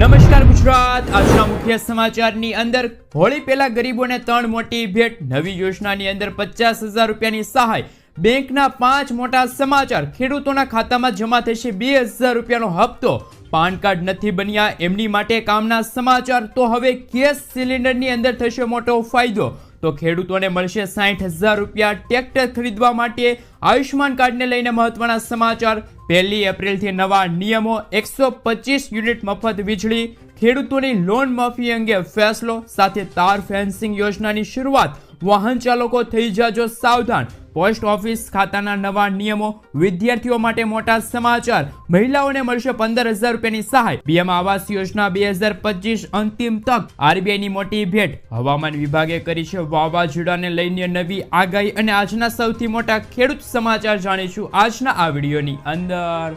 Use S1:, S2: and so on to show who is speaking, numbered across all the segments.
S1: નમસ્કાર ગુજરાત. આજના મુખ્ય સમાચારની અંદર હોળી પહેલા ગરીબોને ત્રણ મોટી ભેટ. નવી યોજનાની અંદર પચાસ હજાર રૂપિયાની સહાય. બેંકના પાંચ મોટા સમાચાર. ખેડૂતોના ખાતામાં જમા થશે બે હજાર રૂપિયાનો હપ્તો. પાન કાર્ડ નથી બન્યા, એમની માટે કામના સમાચાર. તો હવે ગેસ સિલિન્ડરની અંદર થશે મોટો ફાયદો. તો ખેડૂતોને મળશે સાઠ હજાર રૂપિયા ટ્રેક્ટર ખરીદવા માટે આયુષ્માન કાર્ડને લઈને મહત્વના સમાચાર. પહેલી એપ્રિલથી નવા નિયમો, એકસો પચીસ યુનિટ મફત વીજળી, ખેડૂતોની લોન માફી અંગે ફેસલો, સાથે તાર ફેન્સિંગ યોજનાની શરૂઆત. વાહન ચાલકો થઈ જાજો સાવધાન. પોસ્ટ ઓફિસ ખાતાના નવા નિયમો વિદ્યાર્થીઓ માટે મોટા સમાચાર. મહિલાઓને મળશે પંદર હજાર રૂપિયાની સહાય. પીએમ આવાસ યોજના બે હજાર પચીસ અંતિમ તક. આરબીઆઈની મોટી ભેટ. હવામાન વિભાગે કરી છે વાવાઝોડાને લઈને નવી આગાહી અને આજના સૌથી મોટા ખેડૂત સમાચાર જાણીશું આજના આ વિડીયોની અંદર.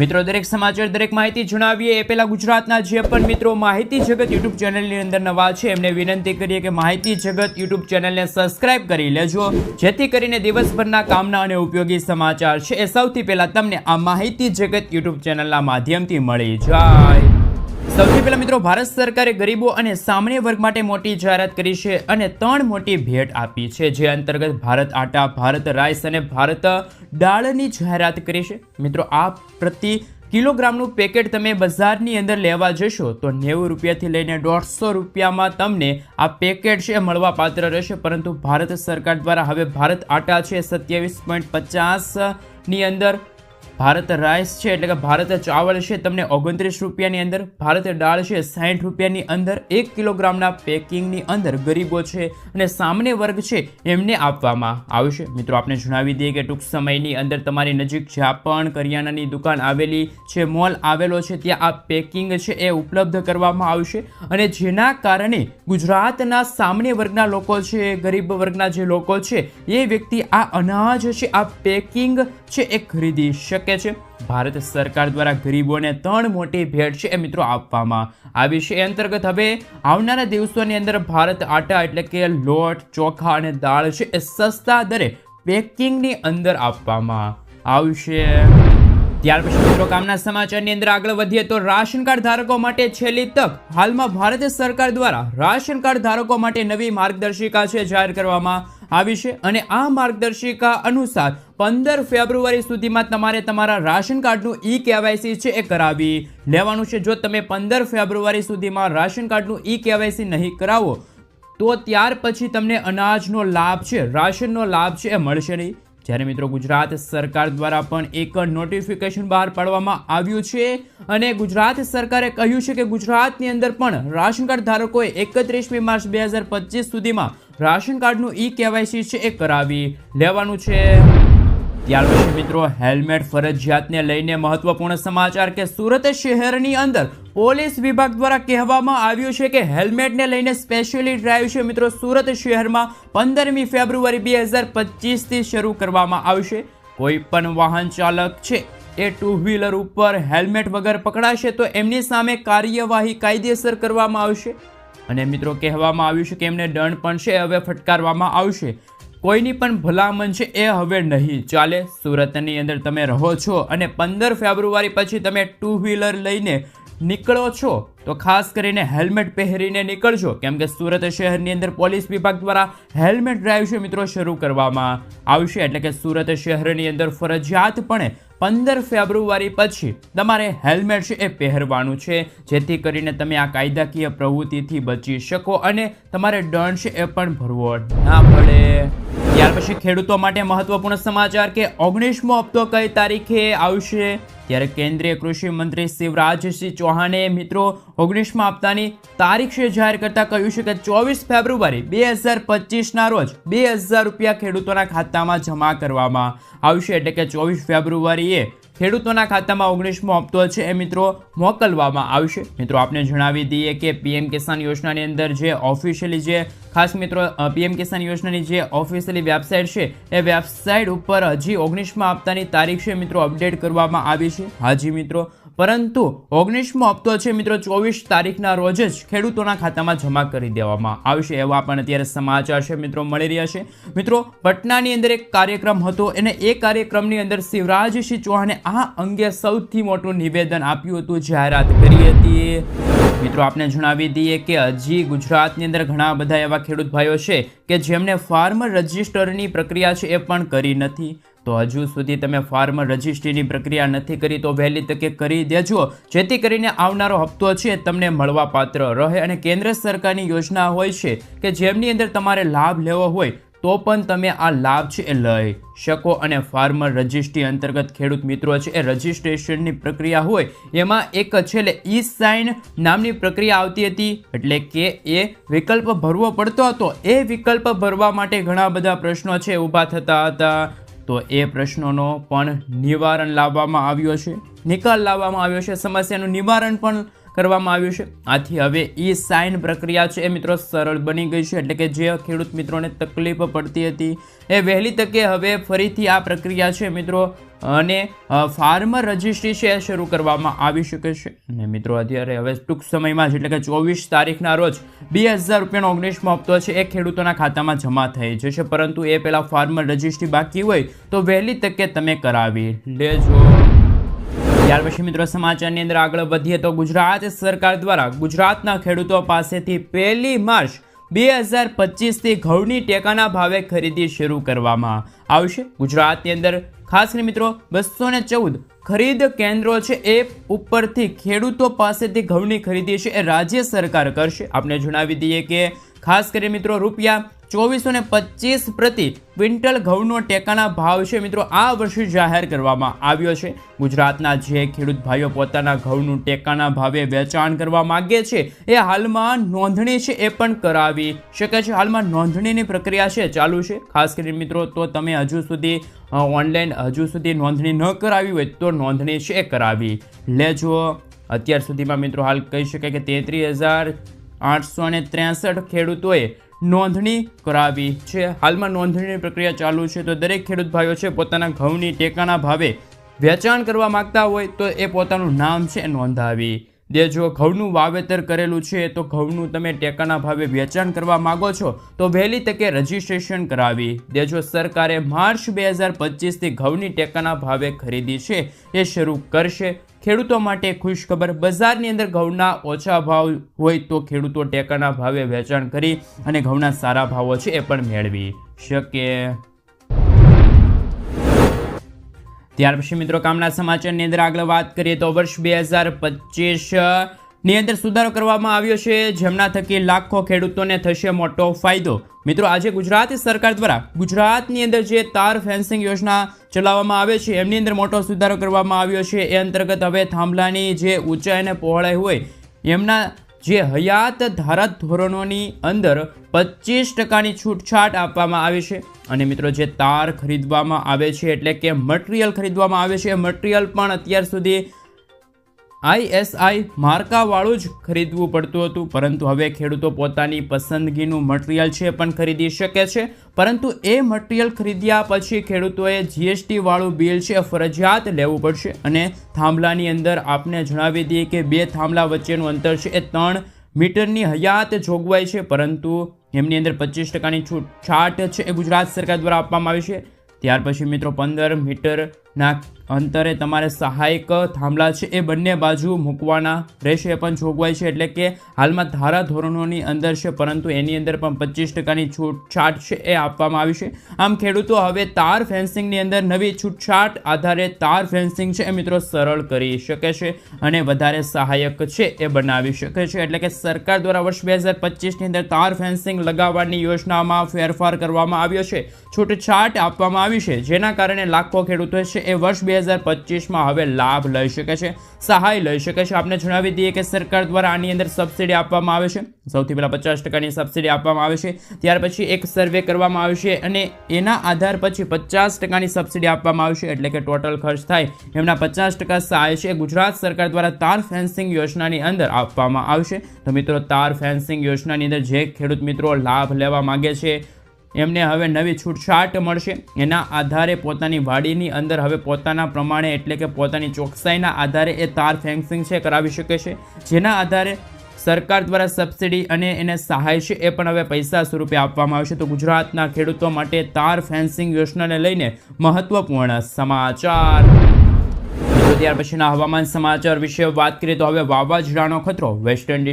S1: મિત્રો, દરેક સમાચાર, દરેક માહિતી જણાવીએ. એ પહેલાં ગુજરાતના જે પણ મિત્રો માહિતી જગત યુટ્યુબ ચેનલની અંદર નવા છે, એમને વિનંતી કરીએ કે માહિતી જગત યુટ્યુબ ચેનલને સબસ્ક્રાઇબ કરી લેજો. જેથી કરીને દિવસભરના કામના અને ઉપયોગી સમાચાર છે. એ સૌથી પહેલાં તમને આ માહિતી જગત યુટ્યુબ ચેનલના માધ્યમથી મળી જાય. સૌથી પહેલા મિત્રો, ભારત સરકારે ગરીબો અને સામાન્ય વર્ગ માટે મોટી જાહેરાત કરી છે અને ત્રણ મોટી ભેટ આપી છે, જે અંતર્ગત ભારત આટા, ભારત રાઈસ અને ભારત દાળની જાહેરાત કરી છે. મિત્રો, આ પ્રતિ કિલોગ્રામનું પેકેટ તમે બજારની અંદર લેવા જશો તો નેવું રૂપિયાથી લઈને દોઢસો રૂપિયામાં તમને આ પેકેટ છે મળવા પાત્ર રહેશે. પરંતુ ભારત સરકાર દ્વારા હવે ભારત આટા છે સત્યાવીસ પોઈન્ટ પચાસની અંદર ભારત રાઈસ છે એટલે કે ભારત ચાવલ છે તમને ઓગણત્રીસ રૂપિયાની અંદર, ભારત દાળ છે સાઠ રૂપિયાની અંદર, એક કિલોગ્રામના પેકિંગની અંદર ગરીબો છે અને સામાન્ય વર્ગ છે એમને આપવામાં આવશે મિત્રો આપણે જણાવી દઈએ કે ટૂંક સમયની અંદર તમારી નજીક જ્યાં પણ કરિયાણાની દુકાન આવેલી છે, મોલ આવેલો છે, ત્યાં આ પેકિંગ છે એ ઉપલબ્ધ કરવામાં આવશે અને જેના કારણે ગુજરાતના સામાન્ય વર્ગના લોકો છે, ગરીબ વર્ગના જે લોકો છે, એ વ્યક્તિ આ અનાજ છે, આ પેકિંગ છે, એ ખરીદી શકે છે. ભારત સરકાર દ્વારા ગરીબોને ત્રણ મોટી ભેટ છે, એ મિત્રો આપવામાં આવી છે. એ અંતર્ગત હવે આવનારા દિવસોની અંદર ભારત આટા એટલે કે લોટ, ચોખા અને દાળ છે, એ સસ્તા દરે પેકિંગની અંદર આપવામાં આવશે. ત્યાર પછી મિત્રો સમાચારની અંદર આગળ વધીએ તો રાશન કાર્ડ ધારકો માટે છેલ્લી તક. હાલમાં ભારત સરકાર દ્વારા રાશન કાર્ડ ધારકો માટે નવી માર્ગદર્શિકા છે જાહેર કરવામાં આવી છે અને આ માર્ગદર્શિકા અનુસાર પંદર ફેબ્રુઆરી સુધીમાં તમારે તમારા રાશન કાર્ડનું ઈ કેવાયસી છે એ કરાવી લેવાનું છે. જો તમે પંદર ફેબ્રુઆરી સુધીમાં રાશન કાર્ડનું ઈ કેવાયસી નહીં કરાવો, તો ત્યાર પછી તમને અનાજનો લાભ છે, રાશનનો લાભ છે એ મળશે નહીં. જ્યારે મિત્રો ગુજરાત સરકાર દ્વારા પણ એક નોટિફિકેશન બહાર પાડવામાં આવ્યું છે અને ગુજરાત સરકારે કહ્યું છે કે ગુજરાતની અંદર પણ રાશન કાર્ડ ધારકોએ એકત્રીસમી માર્ચ બે હજાર પચીસ સુધીમાં રાશન કાર્ડનું ઈ કેવાયસી છે એ કરાવી લેવાનું છે. ત્યાર મિત્રો હેલ્મેટ, ફરજિયાતને લઈને મહત્વપૂર્ણ સમાચાર કે સુરત શહેરની અંદર પોલીસ વિભાગ દ્વારા કહેવામાં આવ્યું છે કે હેલ્મેટને લઈને સ્પેશિયલી ડ્રાઈવ છે મિત્રો સુરત શહેરમાં પંદરમી ફેબ્રુઆરી બે હજાર પચીસથી શરૂ કરવામાં આવશે. કોઈ પણ વાહન ચાલક છે એ ટુ વ્હીલર ઉપર હેલ્મેટ વગર પકડાશે તો એમની સામે કાર્યવાહી કાયદેસર કરવામાં આવશે. અને મિત્રો કહેવામાં આવ્યું છે કે એમને દંડ પણ છે, હવે ફટકારવામાં આવશે. કોઈની પણ ભલામણ છે એ હવે નહીં. ચાલે, સુરતની અંદર તમે રહો છો અને પંદર ફેબ્રુઆરી પછી તમે ટુ વ્હીલર લઈને નીકળો છો, તો ખાસ કરીને હેલ્મેટ પહેરીને નીકળજો. કેમ કે સુરત શહેરની અંદર પોલીસ વિભાગ દ્વારા હેલ્મેટ ડ્રાઈવ છે મિત્રો શરૂ કરવામાં આવશે. એટલે કે સુરત શહેરની અંદર ફરજિયાતપણે પંદર ફેબ્રુઆરી પછી તમારે હેલ્મેટ છે એ પહેરવાનું છે. જેથી કરીને તમે આ કાયદાકીય પ્રવૃત્તિથી બચી શકો અને તમારે દંડ છે એ પણ ભરવો ના પડે. ત્યાર પછી ખેડૂતો માટે મહત્વપૂર્ણ સમાચાર કે ઓગણીસમો હપ્તો કઈ તારીખે આવશે? ત્યારે કેન્દ્રીય કૃષિ મંત્રી શિવરાજસિંહ ચૌહાણે મિત્રો ઓગણીસમા હપ્તાની તારીખ છે જાહેર કરતા કહ્યું છે કે ચોવીસ ફેબ્રુઆરી બે હજાર પચીસના રોજ બે હજાર રૂપિયા ખેડૂતોના ખાતામાં જમા કરવામાં આવશે. એટલે કે ચોવીસ ફેબ્રુઆરીએ ખેડૂતોના ખાતામાં ઓગણીસમો હપ્તો છે એ મિત્રો મોકલવામાં આવશે. મિત્રો, આપને જણાવી દઈએ કે પીએમ કિસાન યોજનાની અંદર જે ઓફિશિયલી જે ખાસ મિત્રો પીએમ કિસાન યોજનાની જે ઓફિશિયલી વેબસાઇટ છે, એ વેબસાઇટ ઉપર હજી ઓગણીસમાં હપ્તાની તારીખ છે મિત્રો અપડેટ કરવામાં આવી છે. હાજી મિત્રો પરંતુ ઓગણીસમો હપ્તો છે મિત્રો, ચોવીસ તારીખના રોજ જ ખેડૂતોના ખાતામાં જમા કરી દેવામાં આવશે એવા પણ અત્યારે સમાચાર છે મિત્રો, મળી રહ્યા છે. મિત્રો, પટનાની અંદર એક કાર્યક્રમ હતો અને એ કાર્યક્રમની અંદર શિવરાજસિંહ ચૌહાણે આ અંગે સૌથી મોટું નિવેદન આપ્યું હતું, જાહેરાત કરી હતી. મિત્રો, આપને જણાવી દઈએ કે હજી ગુજરાતની અંદર ઘણા બધા એવા ખેડૂત ભાઈઓ છે કે જેમને ફાર્મર રજિસ્ટરની પ્રક્રિયા છે એ પણ કરી નથી. તો હજુ સુધી તમે ફાર્મર રજિસ્ટ્રીની પ્રક્રિયા નથી કરી, તો વહેલી તકે કરી દેજો. જેથી કરીને આવનારો હપ્તો છે, તમને મળવાપાત્ર રહે અને કેન્દ્ર સરકારની યોજના હોય છે કે જેમની અંદર તમારે લાભ લેવો હોય, તો પણ તમે આ લાભ છે એ લઈ શકો. અને ફાર્મર રજિસ્ટ્રી અંતર્ગત ખેડૂત મિત્રો છે, એ રજિસ્ટ્રેશનની પ્રક્રિયા હોય, એમાં એક છેલ્લે ઈ સાઇન નામની પ્રક્રિયા આવતી હતી, એટલે કે એ વિકલ્પ ભરવો પડતો હતો. એ વિકલ્પ ભરવા માટે ઘણા બધા પ્રશ્નો છે, ઊભા થતા હતા. તો એ પ્રશ્નોનો પણ નિવારણ લાવવામાં આવ્યો છે. નિકાલ લાવવામાં આવ્યો છે. સમસ્યાનું નિવારણ પણ કરવામાં આવ્યું છે. આથી હવે ઈ સાઇન પ્રક્રિયા છે એ મિત્રો સરળ બની ગઈ છે. એટલે કે જે ખેડૂત મિત્રોને તકલીફ પડતી હતી એ વહેલી તકે હવે ફરીથી આ પ્રક્રિયા છે મિત્રો. અને ફાર્મર રજિસ્ટ્રી છે એ શરૂ કરવામાં આવી શકે છે. અને મિત્રો અત્યારે હવે ટૂંક સમયમાં જ એટલે કે ચોવીસ તારીખના રોજ બે હજાર રૂપિયાનો ઓગણીસમો હપ્તો છે એ ખેડૂતોના ખાતામાં જમા થઈ જશે. પરંતુ એ પહેલાં ફાર્મર રજિસ્ટ્રી બાકી હોય તો વહેલી તકે તમે કરાવી લેજો. ત્યાર પછી મિત્રો સમાચારની અંદર આગળ વધીએ તો ગુજરાત સરકાર દ્વારા ગુજરાતના ખેડૂતો પાસેથી પહેલી માર્ચ બે હજાર પચીસથી ઘઉંની ટેકાના ભાવે ખરીદી શરૂ કરવામાં આવશે. ગુજરાતની અંદર ખાસ કરીને મિત્રો બસો ને ચૌદ ખરીદ કેન્દ્રો છે એ ઉપરથી ખેડૂતો પાસેથી ઘઉંની ખરીદી છે એ રાજ્ય સરકાર કરશે. આપણે જણાવી દઈએ કે ખાસ કરીને મિત્રો રૂપિયા ચોવીસો ને પચીસ પ્રતિ ક્વિન્ટલ ઘઉંનો ટેકાના ભાવ છે મિત્રો આ વર્ષે જાહેર કરવામાં આવ્યો છે. ગુજરાતના જે ખેડૂત ભાઈઓ પોતાના ઘઉંનું ટેકાના ભાવે વેચાણ કરવા માગે છે, એ હાલમાં નોંધણી છે એ પણ કરાવી શકે છે. હાલમાં નોંધણીની પ્રક્રિયા છે, ચાલુ છે. ખાસ કરીને મિત્રો, તો તમે હજુ સુધી ઓનલાઈન હજુ સુધી નોંધણી ન કરાવી હોય તો નોંધણી છે એ કરાવી લેજો. અત્યાર સુધીમાં મિત્રો હાલ કહી શકાય કે તેત્રીસ હજાર આઠસો ને ત્રેસઠ ખેડૂતોએ નોંધણી કરાવી છે. હાલમાં નોંધણીની પ્રક્રિયા ચાલુ છે તો દરેક ખેડૂત ભાઈઓ છે પોતાના ઘઉંની ટેકાના ભાવે વેચાણ કરવા માંગતા હોય તો એ પોતાનું નામ છે નોંધાવી. નોંધાવી દેજો ઘઉંનું વાવેતર કરેલું છે તો ઘઉંનું તમે ટેકાના ભાવે વેચાણ કરવા માંગો છો તો વહેલી તકે રજીસ્ટ્રેશન કરાવી. દેજો સરકારે માર્ચ બે હજાર પચીસથી ઘઉંની ટેકાના ભાવે ખરીદી છે એ શરૂ કરશે ખેડૂતો માટે ખુશખબર બજારની અંદર ઘઉંના ઓછા ભાવ હોય તો ખેડૂતો ટેકાના ભાવે વેચાણ કરી અને ઘઉંના સારા ભાવો છે એ પણ મેળવી શકે. ત્યાર પછી મિત્રો, કામના સમાચારની અંદર આગળ વાત કરીએ તો વર્ષ બે હજાર પચીસ ની અંદર સુધારો કરવામાં આવ્યો છે. જેમના થકી લાખો ખેડૂતોને થશે મોટો ફાયદો. મિત્રો, આજે ગુજરાત સરકાર દ્વારા ગુજરાતની અંદર જે તાર ફેન્સિંગ યોજના ચલાવવામાં આવે છે, એમની અંદર મોટો સુધારો કરવામાં આવ્યો છે. એ અંતર્ગત હવે થાંભલાની જે ઊંચાઈ અને પહોળાઈ હોય, એમના જે હયાત ધારત ધોરણોની અંદર પચીસ ટકાની છૂટછાટ આપવામાં આવે છે. અને મિત્રો, જે તાર ખરીદવામાં આવે છે, એટલે કે મટીરિયલ ખરીદવામાં આવે છે, મટીરિયલ પણ અત્યાર સુધી આઈએસઆઈ માર્કાવાળું જ ખરીદવું પડતું હતું, પરંતુ હવે ખેડૂતો પોતાની પસંદગીનું મટીરિયલ છે પણ ખરીદી શકે છે. પરંતુ એ મટીરિયલ ખરીદ્યા પછી ખેડૂતોએ જીએસટી વાળું બિલ છે ફરજિયાત લેવું પડશે અને થાંભલાની અંદર આપને જણાવી દઈએ કે બે થાંભલા વચ્ચેનું અંતર છે એ ત્રણ મીટરની હયાત જોગવાઈ છે, પરંતુ એમની અંદર પચીસ ટકાની છૂટછાટ છે એ ગુજરાત સરકાર દ્વારા આપવામાં આવી છે. ત્યાર પછી મિત્રો પંદર મીટરના અંતરે તમારે સહાયક થાંભલા છે એ બંને બાજુ મૂકવાના રહેશે, પણ જોગવાઈ છે એટલે કે હાલમાં ધારા ધોરણોની અંદર છે, પરંતુ એની અંદર પણ પચીસ ટકાની છૂટછાટ છે એ આપવામાં આવી છે. આમ ખેડૂતો હવે તાર ફેન્સિંગની અંદર નવી છૂટછાટ આધારે તાર ફેન્સિંગ છે એ મિત્રો સરળ કરી શકે છે અને વધારે સહાયક છે એ બનાવી શકે છે. એટલે કે સરકાર દ્વારા વર્ષ બે હજાર પચીસની અંદર તાર ફેન્સિંગ લગાવવાની યોજનામાં ફેરફાર કરવામાં આવ્યો છે. છૂટછાટ આપવામાં આવી છે, જેના કારણે લાખો ખેડૂતો છે એ વર્ષ બે હજાર પચીસમાં હવે લાભ લઈ શકે છે, સહાય લઈ શકે છે. આપને જણાવી દઈએ કે સરકાર દ્વારા આની અંદર સબસિડી આપવામાં આવે છે. સૌથી પહેલાં પચાસ ટકાની સબસિડી આપવામાં આવે છે. ત્યાર પછી એક સર્વે કરવામાં આવશે અને એના આધાર પછી પચાસ ટકાની સબસિડી આપવામાં આવશે એટલે કે ટોટલ ખર્ચ થાય એમના પચાસ ટકા સહાય છે. ગુજરાત સરકાર દ્વારા તાર ફેન્સિંગ યોજનાની અંદર આપવામાં આવશે. તો મિત્રો, તાર ફેન્સિંગ યોજનાની અંદર જે ખેડૂત મિત્રો લાભ લેવા માગે છે એમને હવે નવી છૂટછાટ મળશે. એના આધારે પોતાની વાડીની અંદર હવે પોતાના પ્રમાણે એટલે કે પોતાની ચોકસાઈના આધારે એ તાર ફેન્સિંગ છે કરાવી શકે છે. જેના આધારે સરકાર દ્વારા સબસિડી અને એને સહાય છે એ પણ હવે પૈસા સ્વરૂપે આપવામાં આવશે. તો ગુજરાતના ખેડૂતો માટે તાર ફેન્સિંગ યોજનાને લઈને મહત્વપૂર્ણ સમાચાર. ત્યાર પછીના હવામાન સમાચાર વિશે વાત કરીએ તો હવે વાવાઝોડાનો ખતરો વેસ્ટર્ન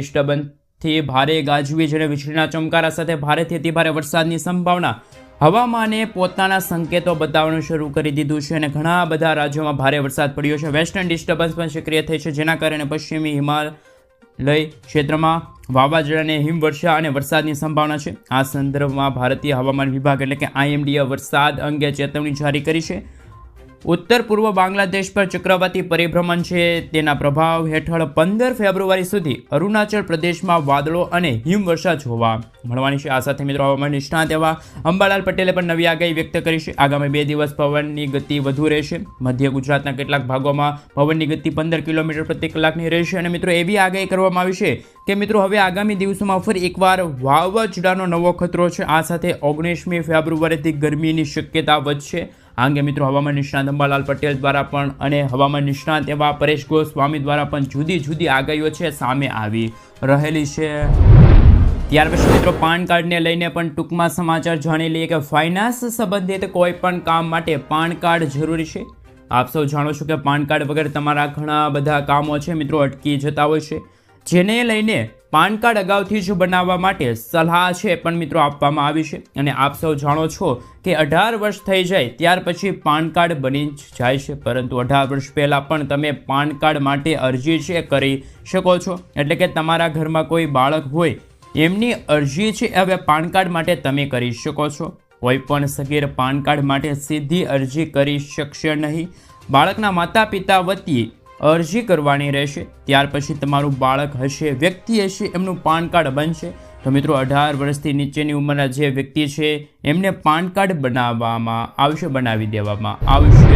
S1: ડિસ્ટર્બન્સથી ભારે ગાજવીજ અને વીજળીના ચમકારા સાથે ભારેથી અતિભારે વરસાદની સંભાવના. હવામાને પોતાના સંકેતો બતાવવાનું શરૂ કરી દીધું છે અને ઘણા બધા રાજ્યોમાં ભારે વરસાદ પડ્યો છે. વેસ્ટર્ન ડિસ્ટર્બન્સ પણ સક્રિય થઈ છે, જેના કારણે પશ્ચિમી હિમાલય ક્ષેત્રમાં વાવાઝોડાને હિમવર્ષા અને વરસાદની સંભાવના છે. આ સંદર્ભમાં ભારતીય હવામાન વિભાગ એટલે કે આઈએમડીએ વરસાદ અંગે ચેતવણી જારી કરી છે. ઉત્તર પૂર્વ બાંગ્લાદેશ પર ચક્રવાતી પરિભ્રમણ છે. તેના પ્રભાવ હેઠળ પંદર ફેબ્રુઆરી સુધી અરુણાચલ પ્રદેશમાં વાદળો અને હિમવર્ષા જોવા મળવાની છે. આ સાથે મિત્રો હવામાન નિષ્ણાત એવા અંબાલાલ પટેલે પણ નવી આગાહી વ્યક્ત કરી છે. આગામી બે દિવસ પવનની ગતિ વધુ રહેશે. મધ્ય ગુજરાતના કેટલાક ભાગોમાં પવનની ગતિ પંદર કિલોમીટર પ્રતિ કલાકની રહેશે અને મિત્રો એવી આગાહી કરવામાં આવી છે કે મિત્રો હવે આગામી દિવસોમાં ફરી એકવાર વાવાઝોડાનો નવો ખતરો છે. આ સાથે ઓગણીસમી ફેબ્રુઆરીથી ગરમીની શક્યતા વધશે. આ અંગે મિત્રો હવામાન નિષ્ણાંત અંબાલાલ પટેલ દ્વારા પણ અને હવામાન નિષ્ણાંત એવા પરેશ ગોસ્વામી દ્વારા પણ જુદી જુદી આગાહીઓ છે, સામે આવી રહેલી છે. ત્યાર પછી મિત્રો પાન કાર્ડને લઈને પણ ટૂંકમાં સમાચાર જાણી લઈએ કે ફાઇનાન્સ સંબંધિત કોઈ પણ કામ માટે પાન કાર્ડ જરૂરી છે. આપ સૌ જાણો છો કે પાન કાર્ડ વગર તમારા ઘણા બધા કામો છે, મિત્રો અટકી જતા હોય છે. જેને લઈને પાન કાર્ડ અગાઉથી જ બનાવવા માટે સલાહ છે પણ મિત્રો આપવામાં આવી છે. અને આપ સૌ જાણો છો કે અઢાર વર્ષ થઈ જાય ત્યાર પછી પાન કાર્ડ બની જાય છે. પરંતુ અઢાર વર્ષ પહેલાં પણ તમે પાન કાર્ડ માટે અરજી છે કરી શકો છો. એટલે કે તમારા ઘરમાં કોઈ બાળક હોય એમની અરજી છે હવે પાન કાર્ડ માટે તમે કરી શકો છો. કોઈ પણ સગીર પાન કાર્ડ માટે સીધી અરજી કરી શકશે નહીં. બાળકના માતા પિતા વતી અરજી કરવાની રહેશે, ત્યાર પછી તમારું બાળક હશે, વ્યક્તિ હશે, એમનું પાન કાર્ડ બનશે. તો મિત્રો, અઢાર વર્ષથી નીચેની ઉંમરના જે વ્યક્તિ છે, એમને પાન કાર્ડ બનાવવામાં આવશે, બનાવી દેવામાં આવશે.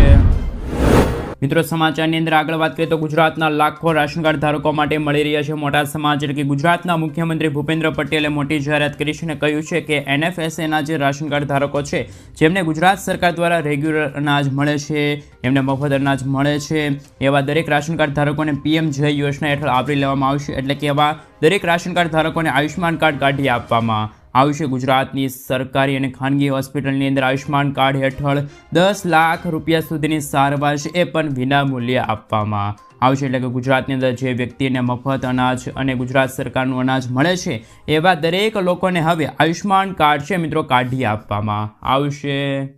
S1: મિત્રો, સમાચારની અંદર આગળ વાત કરીએ તો ગુજરાતના લાખો રાશન કાર્ડ ધારકો માટે મળી રહ્યા છે મોટા સમાચાર કે ગુજરાતના મુખ્યમંત્રી ભૂપેન્દ્ર પટેલે મોટી જાહેરાત કરી છે અને કહ્યું છે કે એનએફએસએના જે રાશન કાર્ડ ધારકો છે, જેમને ગુજરાત સરકાર દ્વારા રેગ્યુલર અનાજ મળે છે એમને મફત અનાજ મળે છે, એવા દરેક રાશન કાર્ડ ધારકોને પીએમ જય યોજના હેઠળ આવરી લેવામાં આવશે, એટલે કે એવા દરેક રાશન કાર્ડ ધારકોને આયુષ્યમાન કાર્ડ કાઢી આપવામાં આવશે ગુજરાતની સરકારી અને ખાનગી હોસ્પિટલની અંદર આયુષ્માન કાર્ડ હેઠળ દસ લાખ રૂપિયા સુધીની સારવાર છે, એ પણ વિનામૂલ્યે આપવામાં આવશે. એટલે કે ગુજરાતની અંદર જે વ્યક્તિને મફત અનાજ અને ગુજરાત સરકારનું અનાજ મળે છે, એવા દરેક લોકોને હવે આયુષ્માન કાર્ડ છે મિત્રો, કાઢી આપવામાં આવશે.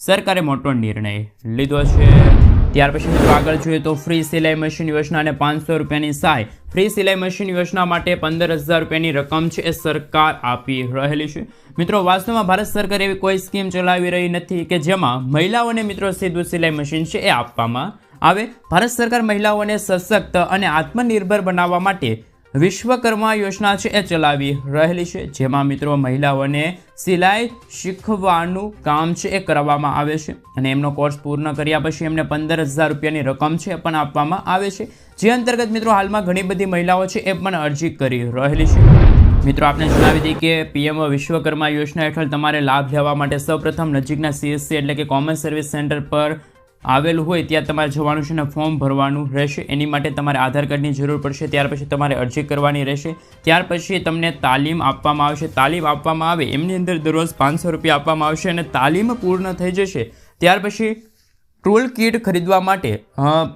S1: સરકારે મોટો નિર્ણય લીધો છે. ત્યાર પછી મિત્રો આગળ જોઈએ તો ફ્રી સિલાઈ મશીન યોજના અને પાંચસો રૂપિયાની સહાય. ફ્રી સિલાઈ મશીન યોજના માટે પંદર હજાર રૂપિયાની રકમ છે, એ સરકાર આપી રહેલી છે. મિત્રો, વાસ્તવમાં ભારત સરકાર એવી કોઈ સ્કીમ ચલાવી રહી નથી કે જેમાં મહિલાઓને મિત્રો સીધું સિલાઈ મશીન છે, એ આપવામાં આવે. ભારત સરકાર મહિલાઓને સશક્ત અને આત્મનિર્ભર બનાવવા માટે વિશ્વકર્મા યોજના છે એ ચલાવી રહેલી છે. જેમાં મિત્રો મહિલાઓને સિલાઈ શીખવાનું કામ છે એ કરવામાં આવે છે અને એમનો કોર્સ પૂર્ણ કર્યા પછી એમને પંદર હજાર રૂપિયાની રકમ છે એ પણ આપવામાં આવે છે. જે અંતર્ગત મિત્રો હાલમાં ઘણી બધી મહિલાઓ છે એ પણ અરજી કરી રહેલી છે. મિત્રો આપને જણાવી દઈએ કે પીએમ વિશ્વકર્મા યોજના હેઠળ તમારે લાભ લેવા માટે સૌપ્રથમ નજીકના સીએસસી એટલે કે કોમન સર્વિસ સેન્ટર પર આવેલું હોય ત્યાં તમારે જવાનું છે અને ફોર્મ ભરવાનું રહેશે. એની માટે તમારે આધાર કાર્ડની જરૂર પડશે. ત્યાર પછી તમારે અરજી કરવાની રહેશે. ત્યાર પછી તમને તાલીમ આપવામાં આવશે. તાલીમ આપવામાં આવે એમની અંદર દરરોજ પાંચસો રૂપિયા આપવામાં આવશે અને તાલીમ પૂર્ણ થઈ જશે. ત્યાર પછી ટૂલ કિટ ખરીદવા માટે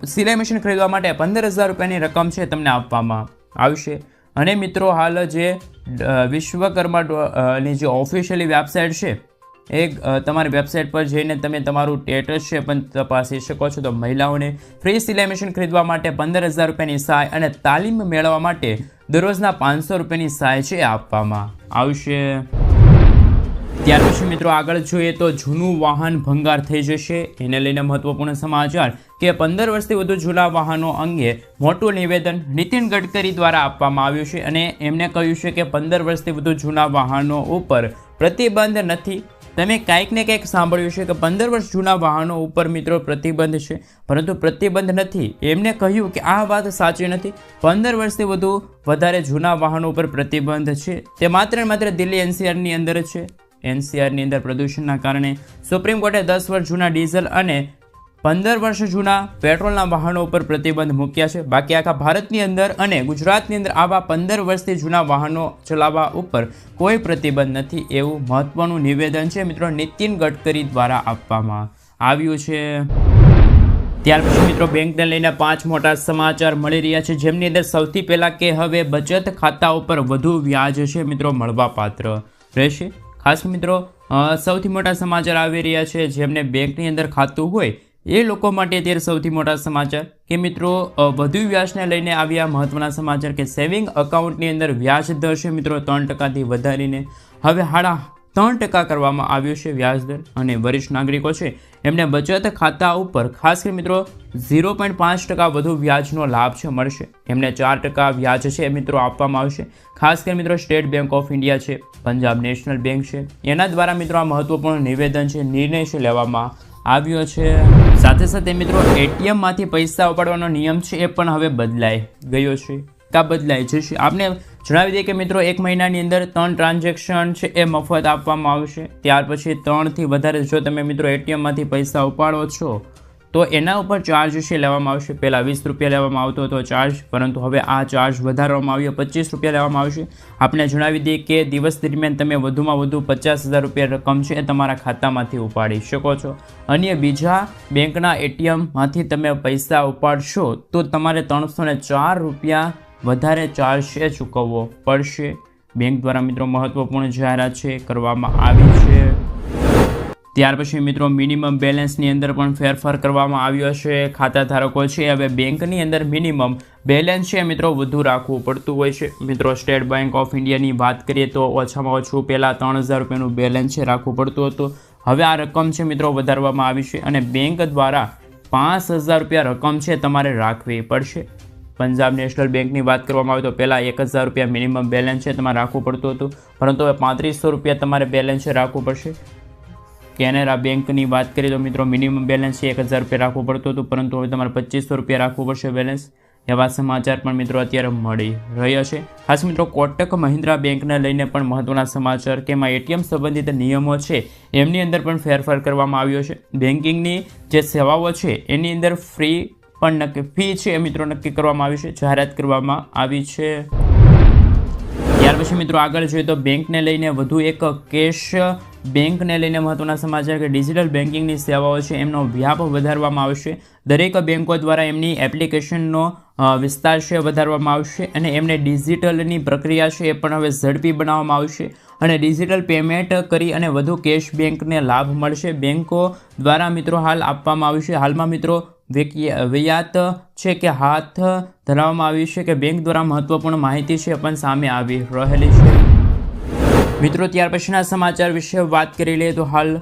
S1: સિલાઈ મશીન ખરીદવા માટે પંદર હજાર રૂપિયાની રકમ છે તમને આપવામાં આવશે. અને મિત્રો, હાલ જે વિશ્વકર્માની જે ઓફિશિયલી વેબસાઇટ છે એ તમારી વેબસાઇટ પર જઈને તમે તમારું ટેટસ છે પણ તપાસી શકો છો. તો મહિલાઓને ફ્રી સિલાઈ ખરીદવા માટે પંદર હજાર રૂપિયાની સહાય અને તાલીમ મેળવવા માટે દરરોજના પાંચસો રૂપિયાની સહાય છે આપવામાં આવશે. ત્યાર પછી મિત્રો આગળ જોઈએ તો જૂનું વાહન ભંગાર થઈ જશે. એને લઈને મહત્વપૂર્ણ સમાચાર કે પંદર વર્ષથી વધુ જૂના વાહનો અંગે મોટું નિવેદન નીતિન ગડકરી દ્વારા આપવામાં આવ્યું છે અને એમણે કહ્યું છે કે પંદર વર્ષથી વધુ જૂના વાહનો ઉપર પ્રતિબંધ નથી. તમે કાંઈક ને કંઈક સાંભળ્યું છે કે પંદર વર્ષ જૂના વાહનો ઉપર મિત્રો પ્રતિબંધ છે. પરંતુ પ્રતિબંધ નથી. એમને કહ્યું કે આ વાત સાચી નથી. પંદર વર્ષથી વધુ વધારે જૂના વાહનો ઉપર પ્રતિબંધ છે. તે માત્ર માત્ર દિલ્હી એનસીઆરની અંદર છે. એનસીઆરની અંદર પ્રદૂષણના કારણે સુપ્રીમ કોર્ટે દસ વર્ષ જૂના ડીઝલ અને પંદર વર્ષ જૂના પેટ્રોલના વાહનો ઉપર પ્રતિબંધ મૂક્યા છે. બાકી આખા ભારતની અંદર અને ગુજરાતની અંદર આવા પંદર વર્ષથી જૂના વાહનો ચલાવવા ઉપર કોઈ પ્રતિબંધ નથી એવું મહત્વનું નિવેદન છે. મિત્રો, નીતિન ગડકરી દ્વારા આપવામાં આવ્યું છે. ત્યાર પછી મિત્રો, બેંકને લઈને પાંચ મોટા સમાચાર મળી રહ્યા છે. જેમની અંદર સૌથી પહેલાં કે હવે બચત ખાતા ઉપર વધુ વ્યાજ છે. મિત્રો, મળવાપાત્ર રહેશે. ખાસ મિત્રો સૌથી મોટા સમાચાર આવી રહ્યા છે. જેમને બેંકની અંદર ખાતું હોય એ લોકો માટે અત્યારે સૌથી મોટા સમાચાર કે મિત્રો વધુ વ્યાજને લઈને આવ્યા મહત્વના સમાચાર કે સેવિંગ અકાઉન્ટની અંદર વ્યાજ દર છે મિત્રો ત્રણ ટકાથી વધારીને. હવે હાડા ત્રણ ટકા કરવામાં આવ્યો છે વ્યાજદર અને વરિષ્ઠ નાગરિકો છે એમને બચત ખાતા ઉપર, ખાસ કરી મિત્રો, ઝીરો પોઈન્ટ પાંચ ટકા વધુ વ્યાજનો લાભ છે, મળશે. એમને ચાર ટકા વ્યાજ છે મિત્રો આપવામાં આવશે. ખાસ કરી મિત્રો, સ્ટેટ બેંક ઓફ ઇન્ડિયા છે, પંજાબ નેશનલ બેંક છે. એના દ્વારા મિત્રો આ મહત્વપૂર્ણ નિવેદન છે, નિર્ણય છે લેવામાં આવ્યો છે. સાથે સાથે મિત્રો, એટીએમમાંથી પૈસા ઉપાડવાનો નિયમ છે, એ પણ હવે બદલાઈ ગયો છે. કા બદલાઈ જશે? આપને જણાવી દઈએ કે મિત્રો, એક મહિનાની અંદર ત્રણ ટ્રાન્ઝેક્શન છે, એ મફત આપવામાં આવશે. ત્યાર પછી ત્રણથી વધારે જો તમે મિત્રો, એટીએમમાંથી પૈસા ઉપાડો છો તો એના ઉપર ચાર્જ છે લેવામાં આવશે, પહેલાં વીસ રૂપિયા લેવામાં આવતો હતો ચાર્જ પરંતુ હવે આ ચાર્જ વધારવામાં આવ્યો, પચીસ રૂપિયા લેવામાં આવશે. આપણે જણાવી દઈએ કે દિવસ દરમિયાન તમે વધુમાં વધુ પચાસ હજાર રૂપિયા રકમ છે એ તમારા ખાતામાંથી ઉપાડી શકો છો. અન્ય બીજા બેંકના એટીએમમાંથી તમે પૈસા ઉપાડશો તો તમારે ત્રણસો ચાર રૂપિયા વધારે ચાર્જ છે ચૂકવવો પડશે. બેંક દ્વારા મિત્રો મહત્વપૂર્ણ જાહેરાત છે કરવામાં આવી છે. ત્યાર પછી મિત્રો મિનિમમ બેલેન્સની અંદર પણ ફેરફાર કરવામાં આવ્યો છે. ખાતા ધારકો છે, હવે બેંકની અંદર મિનિમમ બેલેન્સ છે મિત્રો વધુ રાખવું પડતું હોય છે. મિત્રો સ્ટેટ બેંક ઓફ ઇન્ડિયાની વાત કરીએ તો ઓછામાં ઓછું પહેલાં ત્રણ હજાર રૂપિયાનું બેલેન્સ છે રાખવું પડતું હતું. હવે આ રકમ છે મિત્રો વધારવામાં આવી છે અને બેંક દ્વારા પાંચ હજાર રૂપિયા રકમ છે તમારે રાખવી પડશે. પંજાબ નેશનલ બેંકની વાત કરવામાં આવે તો પહેલાં એક હજાર રૂપિયા મિનિમમ બેલેન્સ છે તમારે રાખવું પડતું હતું. પરંતુ હવે પાંત્રીસો રૂપિયા તમારે બેલેન્સ છે રાખવું પડશે. કેનેરા બેંકની વાત કરીએ તો મિત્રો મિનિમમ બેલેન્સ એક હજાર રૂપિયા રાખવું પડતું હતું, પરંતુ હવે તમારે પચીસો રૂપિયા રાખવું પડશે બેલેન્સ એવા સમાચાર પણ મિત્રો અત્યારે મળી રહ્યા છે. ખાસ મિત્રો કોટક મહિન્દ્રા બેંકને લઈને પણ મહત્વના સમાચાર કે એમાં એટીએમ સંબંધિત નિયમો છે, એમની અંદર પણ ફેરફાર કરવામાં આવ્યો છે. બેન્કિંગની જે સેવાઓ છે, એની અંદર ફ્રી પણ નક્કી ફી છે એ મિત્રો નક્કી કરવામાં આવી છે, જાહેરાત કરવામાં આવી છે. ત્યાર પછી મિત્રો આગળ જોઈએ તો બેંકને લઈને વધુ એક કેશ બેંકને લઈને મહત્વના સમાચાર કે ડિજિટલ બેન્કિંગની સેવાઓ છે, એમનો વ્યાપ વધારવામાં આવશે. દરેક બેંકો દ્વારા એમની એપ્લિકેશનનો વિસ્તાર છે, વધારવામાં આવશે અને એમને ડિજિટલની પ્રક્રિયા છે એ પણ હવે ઝડપી બનાવવામાં આવશે અને ડિજિટલ પેમેન્ટ કરી અને વધુ કેશ બેંકને લાભ મળશે. બેંકો દ્વારા મિત્રો હાલ આપવામાં આવશે હાલમાં મિત્રો વૈયાત છે કે હાથ ધરાવવામાં આવ્યું છે કે બેંક દ્વારા મહત્વપૂર્ણ માહિતી છે પણ સામે આવી રહેલી છે. મિત્રો, ત્યાર પછીના સમાચાર વિશે વાત કરી લઈએ તો હાલ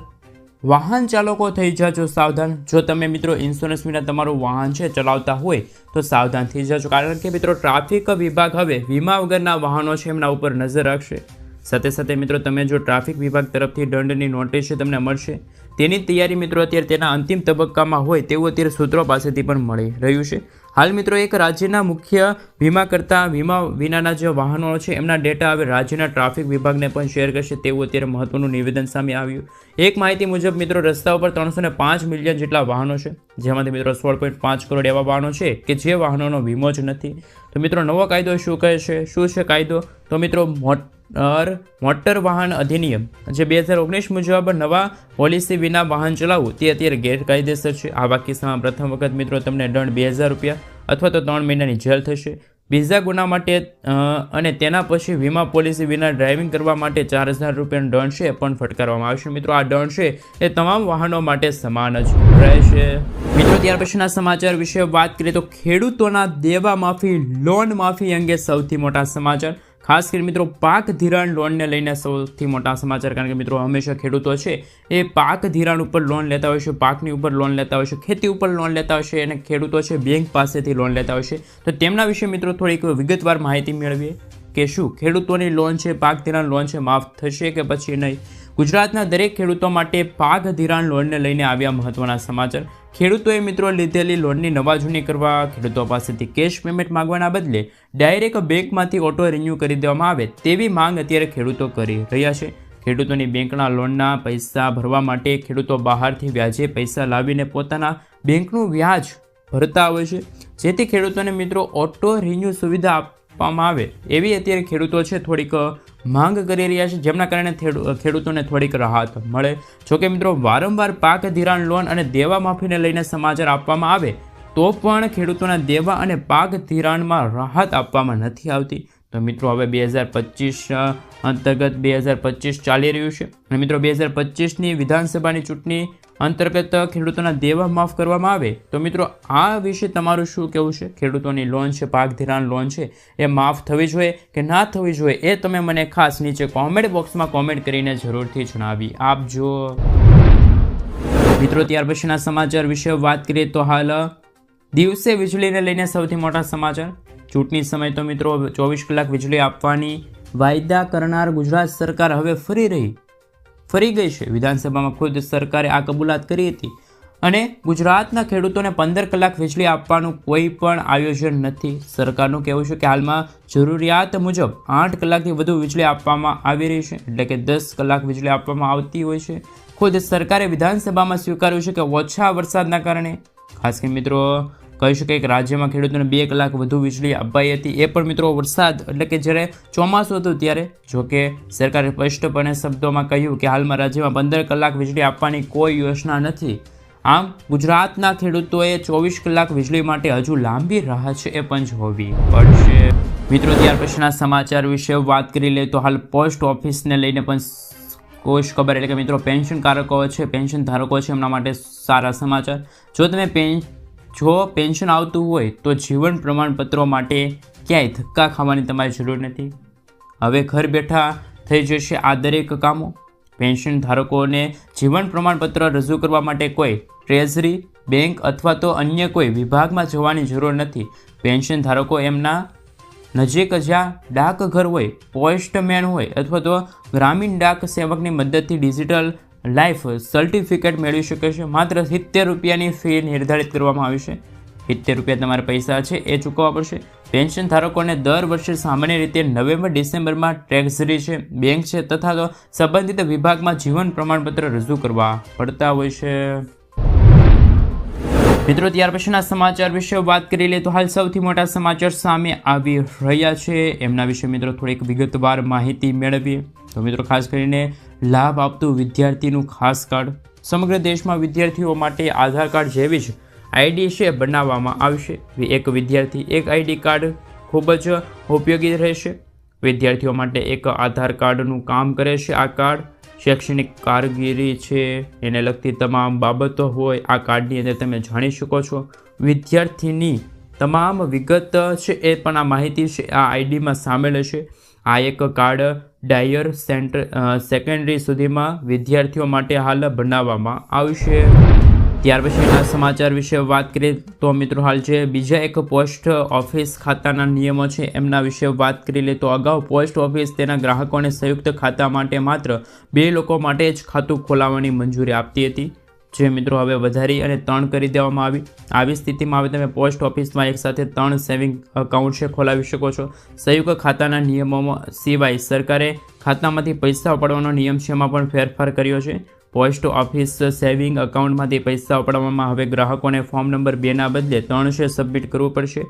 S1: વાહન ચાલકો થઈ જાજો સાવધાન. જો તમે મિત્રો ઇન્સ્યોરન્સ વિના તમારું વાહન છે ચલાવતા હોય તો સાવધાન થઈ જાજો. કારણ કે મિત્રો, ટ્રાફિક વિભાગ હવે વીમા વગરના વાહનો છે એમના ઉપર નજર રાખશે. સાથે સાથે મિત્રો, તમે જો ટ્રાફિક વિભાગ તરફથી દંડની નોટિસ છે તમને મળશે. તેની તૈયારી મિત્રો અત્યારે તેના અંતિમ તબક્કામાં હોય તેવું અત્યારે સૂત્રો પાસેથી પણ મળી રહ્યું છે. હાલ મિત્રો એક રાજ્યના મુખ્ય વીમા કરતા વીમા વિનાના જે વાહનો છે, એમના ડેટા હવે રાજ્યના ટ્રાફિક વિભાગને પણ શેર કરશે તેવું અત્યારે મહત્વનું નિવેદન સામે આવ્યું. એક માહિતી મુજબ મિત્રો રસ્તા ઉપર ત્રણસો પાંચ મિલિયન જેટલા વાહનો છે, જેમાંથી મિત્રો સોળ પોઈન્ટ પાંચ કરોડ એવા વાહનો છે કે જે વાહનોનો વીમો જ નથી. તો મિત્રો નવો કાયદો શું કહે છે? શું છે કાયદો? તો મિત્રો મોટર મોટર વાહન અધિનિયમ. જે બે હજાર ઓગણીસ મુજબ નવા પોલિસી વિના વાહન ચલાવવું, તે અત્યારે ગેરકાયદેસર છે. આવા કિસ્સામાં પ્રથમ વખત મિત્રો તમને દંડ બે હજાર રૂપિયા અથવા તો ત્રણ મહિનાની જેલ થશે. બીજા ગુના માટે અને તેના પછી વીમા પોલિસી વિના ડ્રાઇવિંગ કરવા માટે ચાર હજાર રૂપિયાનો દંડ છે પણ ફટકારવામાં આવશે. મિત્રો, આ દંડ છે એ તમામ વાહનો માટે સમાન જ રહેશે. મિત્રો, ત્યાર પછીના સમાચાર વિશે વાત કરીએ તો ખેડૂતોના દેવા માફી, લોન માફી અંગે સૌથી મોટા સમાચાર. ખાસ કરીને મિત્રો, પાક ધિરાણ લોનને લઈને સૌથી મોટા સમાચાર, કારણ કે મિત્રો હંમેશા ખેડૂતો છે, એ પાક ધિરાણ ઉપર લોન લેતા હોય છે, પાકની ઉપર લોન લેતા હોય છે, ખેતી ઉપર લોન લેતા હોય છે, અને ખેડૂતો છે, બેંક પાસેથી લોન લેતા હોય છે. તો તેમના વિશે મિત્રો થોડીક વિગતવાર માહિતી મેળવીએ કે શું ખેડૂતોની લોન છે, પાક ધિરાણ લોન છે, માફ થશે કે પછી નહીં? ગુજરાતના દરેક ખેડૂતો માટે પાક ધિરાણ લોનને લઈને આવ્યા મહત્વના સમાચાર. ખેડૂતોએ મિત્રો લીધેલી લોનની નવાજૂની કરવા ખેડૂતો પાસેથી કેશ પેમેન્ટ માંગવાના બદલે ડાયરેક્ટ બેંકમાંથી ઓટો રિન્યૂ કરી દેવામાં આવે તેવી માંગ અત્યારે ખેડૂતો કરી રહ્યા છે. ખેડૂતોની બેંકના લોનના પૈસા ભરવા માટે ખેડૂતો બહારથી વ્યાજે પૈસા લાવીને પોતાના બેંકનું વ્યાજ ભરતા હોય છે. જેથી ખેડૂતોને મિત્રો ઓટો રિન્યૂ સુવિધા આપવામાં આવે એવી અત્યારે ખેડૂતો છે થોડીક માંગ કરી રહ્યા છે, જેમના કારણે ખેડૂતોને થોડીક રાહત મળે. જોકે મિત્રો, વારંવાર પાક, ધિરાણ લોન અને દેવા માફીને લઈને સમાચાર આપવામાં આવે, તો પણ ખેડૂતોના દેવા અને પાક, ધિરાણમાં રાહત આપવામાં નથી આવતી. તો મિત્રો, હવે બે હજાર પચીસ અંતર્ગત બે હજાર પચીસ ચાલી રહ્યું છે. અને મિત્રો, બે હજાર પચીસની વિધાનસભાની ચૂંટણી અંતર્ગત ખેડૂતોના દેવા માફ કરવામાં આવે. તો મિત્રો, આ વિશે તમારું શું કહેવું છે? ખેડૂતોની લોન છે પાક ધિરાણ લોન છે, એ માફ થવી જોઈએ કે ના થવી જોઈએ, એ તમે મને ખાસ નીચે કોમેન્ટ બોક્સમાં કોમેન્ટ કરીને જરૂરથી જણાવી આપજો. મિત્રો, ત્યાર પછીના સમાચાર વિશે વાત કરીએ તો હાલ દિવસે વીજળીને લઈને સૌથી મોટા સમાચાર. ચૂંટણી સમય તો મિત્રો ચોવીસ કલાક વીજળી આપવાની વાયદા કરનાર ગુજરાત સરકાર હવે ફરી રહી, ફરી ગઈ છે. વિધાનસભામાં ખુદ સરકારે આ કબૂલાત કરી હતી અને ગુજરાતના ખેડૂતોને પંદર કલાક વીજળી આપવાનું કોઈ પણ આયોજન નથી. સરકારનું કહેવું છે કે હાલમાં જરૂરિયાત મુજબ આઠ કલાકથી વધુ વીજળી આપવામાં આવી રહી છે, એટલે કે દસ કલાક વીજળી આપવામાં આવતી હોય છે. ખુદ સરકારે વિધાનસભામાં સ્વીકાર્યું છે કે ઓછા વરસાદના કારણે. ખાસ કરી મિત્રો કહી શકાય કે રાજ્યમાં ખેડૂતોને બે કલાક વધુ વીજળી અપાઈ હતી. એ પણ મિત્રો વરસાદ એટલે કે જ્યારે ચોમાસું હતું ત્યારે જોકે સરકારે સ્પષ્ટપણે શબ્દોમાં કહ્યું કે હાલમાં રાજ્યમાં પંદર કલાક વીજળી આપવાની કોઈ યોજના નથી. આમ ગુજરાતના ખેડૂતોએ ચોવીસ કલાક વીજળી માટે હજુ લાંબી રાહ છે એ પણ જોવી પડશે. મિત્રો, ત્યાર પછીના સમાચાર વિશે વાત કરી લે તો હાલ પોસ્ટ ઓફિસને લઈને પણ કોશ ખબર, એટલે કે મિત્રો પેન્શન કારકો છે પેન્શન ધારકો છે એમના માટે સારા સમાચાર. જો તમે પેન જો પેન્શન આવતું હોય તો જીવન પ્રમાણપત્રો માટે ક્યાંય ધક્કા ખાવાની તમારી જરૂર નથી. હવે ઘર બેઠા થઈ જશે આ દરેક કામો. પેન્શન ધારકોને જીવન પ્રમાણપત્ર રજૂ કરવા માટે કોઈ ટ્રેઝરી, બેંક અથવા તો અન્ય કોઈ વિભાગમાં જવાની જરૂર નથી. પેન્શન ધારકો એમના નજીક જ્યાં ડાકઘર હોય, પોસ્ટમેન હોય અથવા તો ગ્રામીણ ડાક સેવકની મદદથી ડિજિટલ લાઈફ સર્ટિફિકેટ મેળવી શકે છે. માત્ર સિત્તેર રૂપિયાની ફી નિર્ધારિત કરવામાં આવી છે. સિત્તેર રૂપિયા તમારા પૈસા છે, એ ચૂકવવા પડશે. પેન્શન ધારકોને દર વર્ષે સામાન્ય રીતે નવેમ્બર, ડિસેમ્બરમાં ટ્રેઝરી છે. બેંક છે તથા તો સંબંધિત વિભાગમાં જીવન પ્રમાણપત્ર રજૂ કરવા પડતા હોય છે. મિત્રો, ત્યાર પછીના સમાચાર વિશે વાત કરી લે તો હાલ સૌથી મોટા સમાચાર સામે આવી રહ્યા છે. એમના વિશે મિત્રો થોડીક વિગતવાર માહિતી મેળવીએ. તો મિત્રો, ખાસ કરીને લાભ આપતું વિદ્યાર્થીનું ખાસ કાર્ડ સમગ્ર દેશમાં વિદ્યાર્થીઓ માટે આધાર કાર્ડ જેવી જ આઈડી છે બનાવવામાં આવશે. એક વિદ્યાર્થી એક આઈડી કાર્ડ ખૂબ જ ઉપયોગી રહેશે. વિદ્યાર્થીઓ માટે એક આધાર કાર્ડનું કામ કરે છે આ કાર્ડ. શૈક્ષણિક કારગીરી છે એને લગતી તમામ બાબતો હોય આ કાર્ડની અંદર તમે જાણી શકો છો. વિદ્યાર્થીની તમામ વિગત છે એ પણ આ માહિતી છે, આ આઈડીમાં સામેલ હશે. આ એક કાર્ડ ડાયર સેન્ટર સેકન્ડરી સુધીમાં વિદ્યાર્થીઓ માટે હાલ બનાવવામાં આવશે. ત્યાર પછીના સમાચાર વિશે વાત કરીએ તો મિત્રો હાલ જે બીજા એક પોસ્ટ ઓફિસ ખાતાના નિયમો છે એમના વિશે વાત કરી લે તો અગાઉ પોસ્ટ ઓફિસ તેના ગ્રાહકોને સંયુક્ત ખાતા માટે માત્ર બે લોકો માટે જ ખાતું ખોલાવવાની મંજૂરી આપતી હતી. જે મિત્રો હવે વધારી અને ત્રણ કરી દેવામાં આવી. આવી સ્થિતિમાં હવે તમે પોસ્ટ ઓફિસમાં એકસાથે ત્રણ સેવિંગ એકાઉન્ટ છે ખોલાવી શકો છો. સંયુક્ત ખાતાના નિયમોમાં સિવાય સરકારે ખાતામાંથી પૈસા ઉપાડવાનો નિયમ છે એમાં પણ ફેરફાર કર્યો છે. પોસ્ટ ઓફિસ સેવિંગ એકાઉન્ટમાંથી પૈસા ઉપાડવામાં હવે ગ્રાહકોને ફોર્મ નંબર બેના બદલે ત્રણ છે, સબમિટ કરવું પડશે.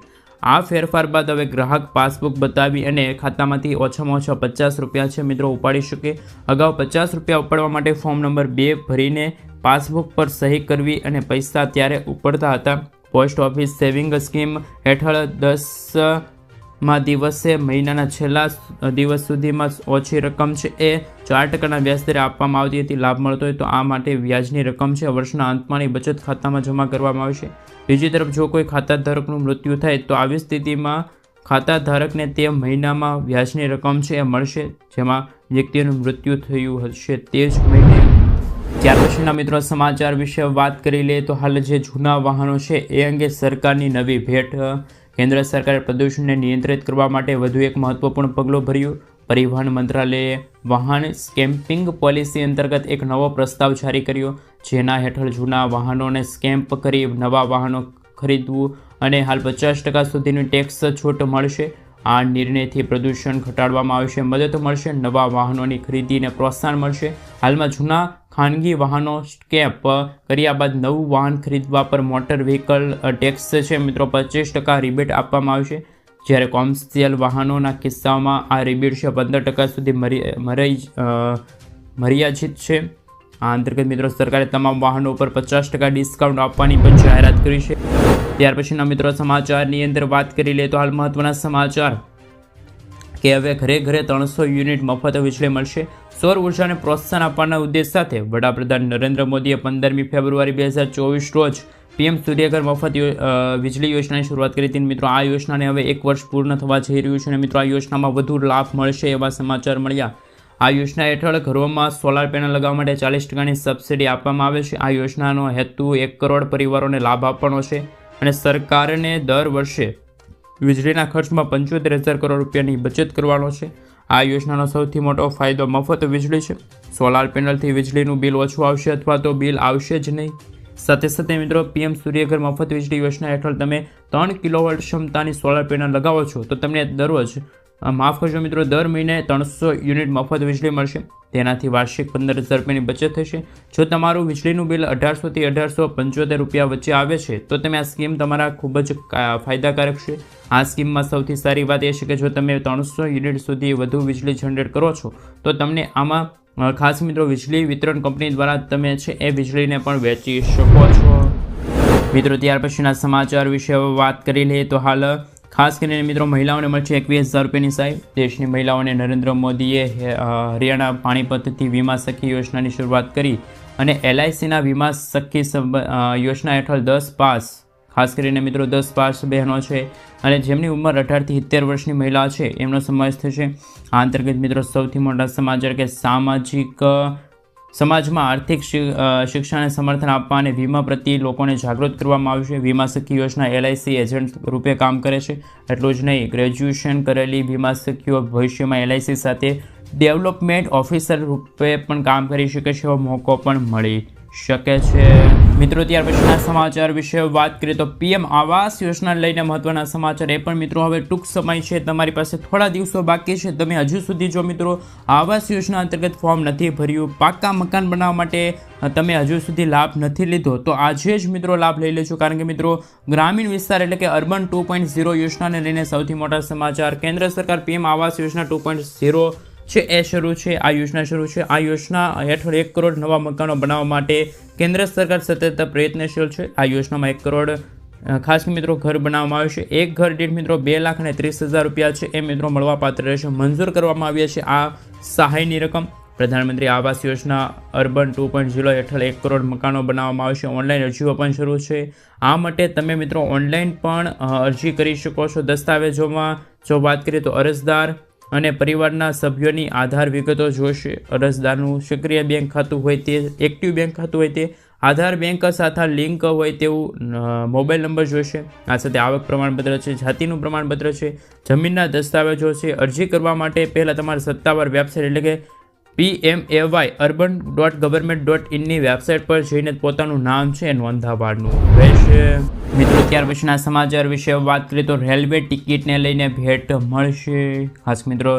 S1: આ ફેરફાર બાદ હવે ગ્રાહક પાસબુક બતાવી અને ખાતામાંથી ઓછામાં ઓછા પચાસ રૂપિયા છે મિત્રો ઉપાડી શકે. અગાઉ પચાસ રૂપિયા ઉપાડવા માટે ફોર્મ નંબર બે ભરીને પાસબુક પર સહી કરવી અને પૈસા ત્યારે ઉપડતા હતા. પોસ્ટ ઓફિસ સેવિંગ સ્કીમ હેઠળ દસ માં દિવસે મહિનાના છેલ્લા દિવસ સુધીમાં ઓછી રકમ છે. એ ચાર ટકાના વ્યાજદરે આપવામાં આવતી હતી. લાભ મળતો હોય તો આ માટે વ્યાજની રકમ છે. વર્ષના અંતમાંની બચત ખાતામાં જમા કરવામાં આવશે. બીજી તરફ, જો કોઈ ખાતા ધારકનું મૃત્યુ થાય તો આવી સ્થિતિમાં ખાતા ધારકને તે મહિનામાં વ્યાજની રકમ છે એ મળશે, જેમાં વ્યક્તિનું મૃત્યુ થયું હશે તે જ મહિને. ત્યાર પછીના મિત્રો, સમાચાર વિશે વાત કરી લઈએ તો હાલ જે જૂના વાહનો છે એ અંગે સરકારની નવી ભેટ કેન્દ્ર સરકારે પ્રદૂષણને નિયંત્રિત કરવા માટે વધુ એક મહત્વપૂર્ણ પગલું ભર્યું. પરિવહન મંત્રાલયે વાહન સ્કેમ્પિંગ પોલિસી અંતર્ગત એક નવો પ્રસ્તાવ જારી કર્યો, જેના હેઠળ જૂના વાહનોને સ્કેમ્પ કરી નવા વાહનો ખરીદવું અને હાલ પચાસ ટકા સુધીની ટેક્સ છૂટ મળશે. આ નિર્ણયથી પ્રદૂષણ ઘટાડવામાં આવશે, મદદ મળશે, નવા વાહનોની ખરીદીને પ્રોત્સાહન મળશે. હાલમાં જૂના ખાનગી વાહનો સ્કેપ કર્યા બાદ નવું વાહન ખરીદવા પર મોટર વ્હીકલ ટેક્સ છે. મિત્રો, પચીસ ટકા રિબેટ આપવામાં આવશે. જ્યારે કોમર્શિયલ વાહનોના કિસ્સામાં આ રિબેટ છે. પંદર ટકા સુધી મરી મર્યાદિત છે. આ અંતર્ગત મિત્રો, સરકારે તમામ વાહનો ઉપર પચાસ ટકા ડિસ્કાઉન્ટ આપવાની પણ જાહેરાત કરી છે. ત્યાર પછીના મિત્રો, સમાચારની અંદર વાત કરી લઈએ તો હાલ મહત્વના સમાચાર કે હવે ઘરે ઘરે ત્રણસો યુનિટ મફત વીજળી મળશે. સૌર ઉર્જાને પ્રોત્સાહન આપવાના ઉદ્દેશ સાથે વડાપ્રધાન નરેન્દ્ર મોદીએ પંદરમી ફેબ્રુઆરી બે હજાર ચોવીસ રોજ પીએમ સૂર્યઘર મફત વીજળી યોજનાની શરૂઆત કરી હતી. મિત્રો, આ યોજનાને હવે એક વર્ષ પૂર્ણ થવા જઈ રહ્યું છે અને મિત્રો, આ યોજનામાં વધુ લાભ મળશે એવા સમાચાર મળ્યા. આ યોજના હેઠળ ઘરોમાં સોલાર પેનલ લગાવવા માટે ચાલીસ ટકાની સબસિડી આપવામાં આવે છે. આ યોજનાનો હેતુ એક કરોડ પરિવારોને લાભ આપવાનો છે અને સરકારને દર વર્ષે વીજળીના ખર્ચમાં પંચોતેર હજાર કરોડ રૂપિયાની બચત કરવાનો છે. આ યોજનાનો સૌથી મોટો ફાયદો મફત વીજળી છે. સોલાર પેનલથી વીજળીનું બિલ ઓછું આવશે અથવા તો બિલ આવશે જ નહીં. સાથે સાથે મિત્રો, પીએમ સૂર્યઘર મફત વીજળી યોજના હેઠળ તમે ત્રણ કિલોવોટ ક્ષમતાની સોલાર પેનલ લગાવો છો, તો તમને દરરોજ માફ કરજો મિત્રો, દર મહિને ત્રણસો યુનિટ મફત વીજળી મળશે. તેનાથી વાર્ષિક પંદર હજાર રૂપિયાની બચત થશે. જો તમારું વીજળીનું બિલ અઢારસોથી અઢારસો પંચોતેર રૂપિયા વચ્ચે આવે છે, તો તમે આ સ્કીમ તમારા ખૂબ જ ફાયદાકારક છે. આ સ્કીમમાં સૌથી સારી વાત એ છે કે જો તમે ત્રણસો યુનિટ સુધી વધુ વીજળી જનરેટ કરો છો, તો તમને આમાં ખાસ મિત્રો વીજળી વિતરણ કંપની દ્વારા તમે છે એ વીજળીને પણ વેચી શકો છો. મિત્રો, ત્યાર પછીના સમાચાર વિશે વાત કરી લઈએ તો હાલ ખાસ કરીને મિત્રો મહિલાઓને મળશે એકવીસ હજાર રૂપિયાની સહાય દેશની મહિલાઓને નરેન્દ્ર મોદીએ હરિયાણા પાણીપતથી વીમા સખી યોજનાની શરૂઆત કરી અને એલઆઈસીના વીમા સખી યોજના હેઠળ દસ પાસ ખાસ કરીને મિત્રો દસ પાસ બહેનો છે અને જેમની ઉંમર અઢારથી સિત્તેર વર્ષની મહિલા છે, એમનો સમાવેશ થશે. આ અંતર્ગત મિત્રો સૌથી મોટા સમાચાર કે સામાજિક, સમાજમાં આર્થિક શિક્ષણને સમર્થન આપવા અને વીમા પ્રત્યે લોકોને જાગૃત કરવામાં આવશે વીમા સખી યોજના એલઆઈસી એજન્ટ રૂપે કામ કરે છે. એટલું જ નહીં, ગ્રેજ્યુએશન કરેલી વીમા સખીઓ ભવિષ્યમાં એલઆઈસી સાથે ડેવલપમેન્ટ ઓફિસર રૂપે પણ કામ કરી શકે છે. એવો મોકો પણ મળી શકે છે. મિત્રો, ત્યાર પછીના સમાચાર વિશે વાત કરીએ તો પીએમ આવાસ યોજના લઈને મહત્વના સમાચાર એ પણ મિત્રો હવે ટૂંક સમય છે. તમારી પાસે થોડા દિવસો બાકી છે. તમે હજુ સુધી જો મિત્રો આવાસ યોજના અંતર્ગત ફોર્મ નથી ભર્યું, પાકા મકાન બનાવવા માટે તમે હજુ સુધી લાભ નથી લીધો, તો આજે જ મિત્રો લાભ લઈ લેજો. કારણ કે મિત્રો ગ્રામીણ વિસ્તાર એટલે કે અર્બન ટુ પોઈન્ટ ઝીરો યોજનાને લઈને સૌથી મોટા સમાચાર. કેન્દ્ર સરકાર PM Awas Yojana two point zero છે, એ શરૂ છે, આ યોજના શરૂ છે. આ યોજના હેઠળ એક કરોડ નવા મકાનો બનાવવા માટે કેન્દ્ર સરકાર સતત પ્રયત્નશીલ છે. આ યોજનામાં એક કરોડ ખાસ મિત્રો ઘર બનાવવામાં આવ્યું છે. એક ઘર દીઠ મિત્રો બે લાખ અને ત્રીસ હજાર રૂપિયા છે. એ મિત્રો મળવાપાત્ર રહેશે. મંજૂર કરવામાં આવ્યા છે આ સહાયની રકમ. પ્રધાનમંત્રી Awas Yojana urban two point zero હેઠળ એક કરોડ મકાનો બનાવવામાં આવશે ઓનલાઈન અરજીઓ પણ શરૂ છે. આ માટે તમે મિત્રો ઓનલાઈન પણ અરજી કરી શકો છો દસ્તાવેજોમાં. જો વાત કરીએ તો અરજદાર અને પરિવારના સભ્યોની આધાર વિગતો જોશે. અરજદારનું સક્રિય બેંક ખાતું હોય તે, એક્ટિવ બેંક ખાતું હોય તે, આધાર બેંક સાથે લિંક હોય તેવું મોબાઈલ નંબર જોશે. આ સાથે આવક પ્રમાણપત્ર છે, જાતિનું પ્રમાણપત્ર છે, જમીનના દસ્તાવેજો છે. અરજી કરવા માટે પહેલાં તમારે સત્તાવાર વેબસાઇટ એટલે કે PMAY urban dot government dot ઇનની website પર જઈને પોતાનું નામ છે નોંધાવવાનું રહેશે. મિત્રો, ત્યાર પછીના સમાચાર વિશે વાત કરીએ તો રેલવે ટિકિટને લઈને ભેટ મળશે. ખાસ મિત્રો,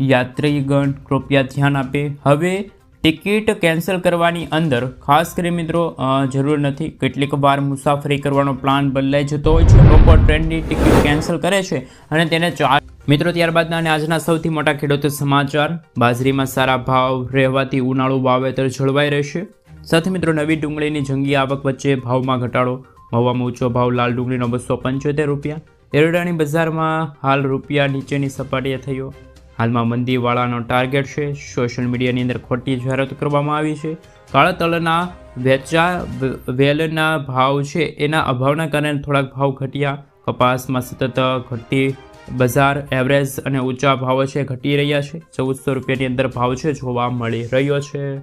S1: યાત્રીગણ કૃપયા ધ્યાન આપે. હવે, ટિકિટ કેન્સલ કરવાની અંદર ખાસ કરી મિત્રો જરૂર નથી. કેટલીક વાર મુસાફરી કરવાનો પ્લાન બદલાઈ જતો હોય છે. લોકો ટ્રેનની ટિકિટ કેન્સલ કરે છે અને તેને ચાર મિત્રો, ત્યારબાદના અને આજના સૌથી મોટા ખેડૂત સમાચાર. બાજરીમાં સારા ભાવ રહેવાથી ઉનાળુ વાવેતર જળવાઈ રહેશે. સાથે મિત્રો, નવી ડુંગળીની જંગી આવક વચ્ચે ભાવમાં ઘટાડો. મવામાં ઊંચો ભાવ, લાલ ડુંગળીનો બસો પંચોતેર રૂપિયા. એરડાની બજારમાં હાલ રૂપિયા નીચેની સપાટીએ થયો. હાલમાં મંદીવાળાનો ટાર્ગેટ છે. સોશિયલ મીડિયાની અંદર ખોટી જાહેરાત કરવામાં આવી છે. કાળા તલના વેચા વેલના ભાવ છે. એના અભાવના કારણે થોડાક ભાવ ઘટ્યા. કપાસમાં સતત ઘટી બજાર એવરેજ અને ઊંચા ભાવો છે, ઘટી રહ્યા છે. ચૌદસો રૂપિયાની અંદર ભાવ છે, જોવા મળી રહ્યો છે.